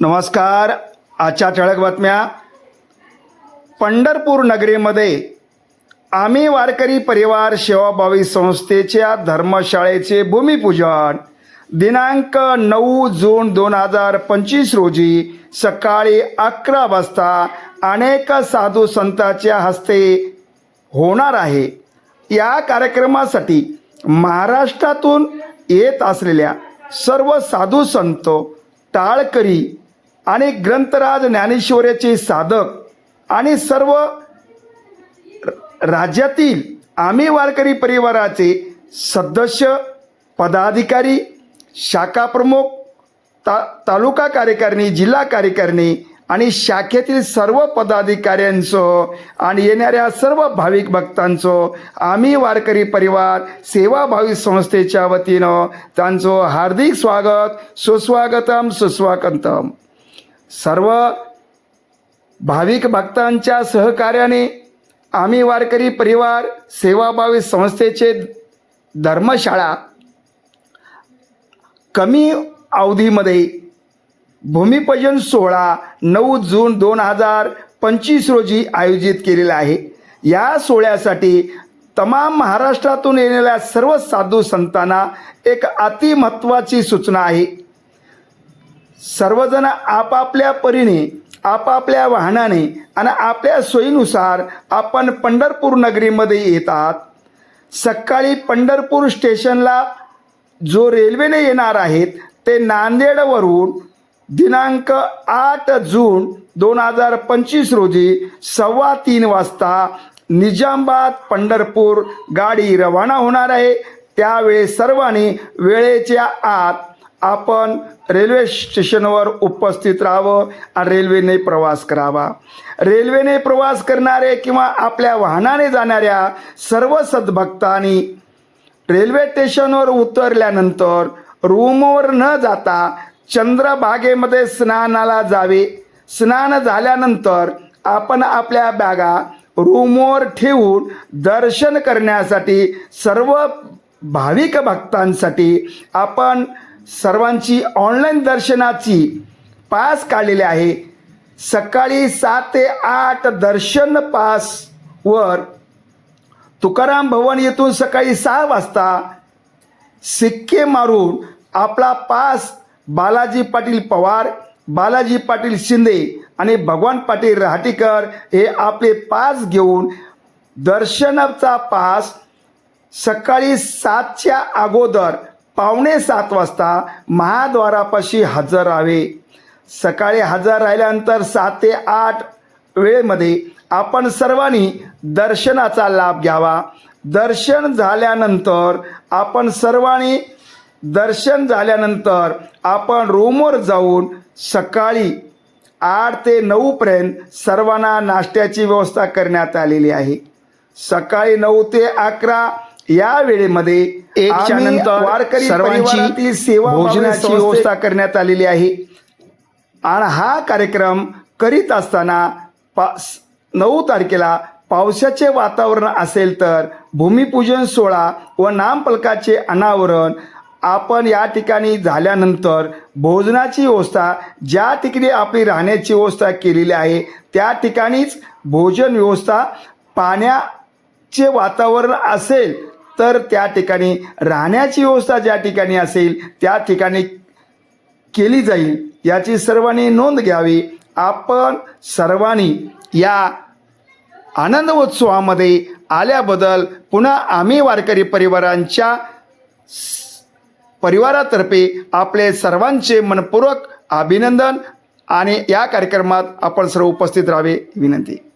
नमस्कार. आजच्या ठळक बातम्या. पंढरपूर नगरीमध्ये आम्ही वारकरी परिवार सेवाभावी संस्थेच्या धर्मशाळेचे भूमिपूजन. दिनांक नऊ जून दोन हजार पंचवीस रोजी सकाळी अकरा वाजता अनेक साधू संतांच्या हस्ते होणार आहे. या कार्यक्रमासाठी महाराष्ट्रातून येत असलेल्या सर्व साधू संत टाळकरी आणि ग्रंथराज ज्ञानेश्वराचे साधक आणि सर्व राज्यातील आम्ही वारकरी परिवाराचे सदस्य पदाधिकारी शाखा प्रमुख ता तालुका कार्यकारिणी जिल्हा कार्यकारिणी आणि शाखेतील सर्व पदाधिकाऱ्यांचं आणि येणाऱ्या सर्व भाविक भक्तांचं आम्ही वारकरी परिवार सेवाभावी संस्थेच्या वतीनं त्यांचं हार्दिक स्वागत सुस्वागतम सुस्वागतम. सर्व भाविक भक्तांच्या सहकार्याने आम्ही वारकरी परिवार सेवाभावी संस्थेचे धर्मशाळा कमी अवधीमध्ये भूमिपूजन सोहळा नऊ जून दोन हजार पंचवीस रोजी आयोजित केलेला आहे. या सोहळ्यासाठी तमाम महाराष्ट्रातून येणाऱ्या सर्व साधू संतांना एक अतिमहत्त्वाची सूचना आहे. सर्वजण आपापल्या परीने आपापल्या वाहनाने आणि आपल्या सोयीनुसार आपण पंढरपूर नगरीमध्ये येतात. सकाळी पंढरपूर स्टेशनला जो रेल्वेने येणार आहेत ते नांदेडवरून दिनांक आठ जून दोन हजार पंचवीस रोजी सव्वा तीन वाजता निजामाबाद पंढरपूर गाडी रवाना होणार आहे. त्यावेळी सर्वांनी वेळेच्या आत आपण रेल्वे स्टेशनवर उपस्थित राहावं आणि रेल्वेने प्रवास करावा. रेल्वेने प्रवास करणारे किंवा आपल्या वाहनाने जाणाऱ्या सर्व सद्भक्तांनी रेल्वे स्टेशनवर उतरल्यानंतर रूमवर न जाता चंद्रभागेमध्ये स्नानाला जावे. स्नान झाल्यानंतर आपण आपल्या बॅगा रूमवर ठेवून दर्शन करण्यासाठी सर्व भाविक भक्तांसाठी आपण सर्वांची ऑनलाईन दर्शनाची पास काढलेली आहे. सकाळी सात ते आठ दर्शन पासवर तुकाराम भवन येथून सकाळी सहा वाजता सिक्के मारून आपला पास बालाजी पाटील पवार बालाजी पाटील शिंदे आणि भगवान पाटील राहटीकर हे आपले पास घेऊन दर्शनाचा पास सकाळी सातच्या अगोदर पावणे सात वाजता महाद्वारापाशी हजर राहावे. सकाळी हजर राहिल्यानंतर सात ते आठ वेळेमध्ये आपण सर्वांनी दर्शनाचा लाभ घ्यावा. दर्शन झाल्यानंतर आपण सर्वांनी दर्शन झाल्यानंतर आपण रूमवर जाऊन सकाळी आठ ते नऊपर्यंत सर्वांना नाश्त्याची व्यवस्था करण्यात आलेली आहे. सकाळी नऊ ते अकरा या वेळेमध्ये वारकरी सर्वांची सेवा भोजनाची भोजनाची व्यवस्था करण्यात आलेली आहे. आणि हा कार्यक्रम करीत असताना पा नऊ तारखेला पावसाचे वातावरण असेल तर भूमिपूजन सोहळा व नामफलकाचे अनावरण आपण या ठिकाणी झाल्यानंतर भोजनाची व्यवस्था ज्या ठिकाणी आपली राहण्याची व्यवस्था केलेली आहे त्या ठिकाणीच भोजन व्यवस्था पाण्याचे वातावरण असेल तर त्या ठिकाणी राहण्याची व्यवस्था ज्या ठिकाणी असेल त्या ठिकाणी केली जाईल याची सर्वांनी नोंद घ्यावी. आपण सर्वांनी या आनंद उत्सवामध्ये आल्याबद्दल पुन्हा आम्ही वारकरी परिवारांच्या परिवारातर्फे आपले सर्वांचे मनपूर्वक अभिनंदन आणि या कार्यक्रमात आपण सर्व उपस्थित राहावे. विनंती.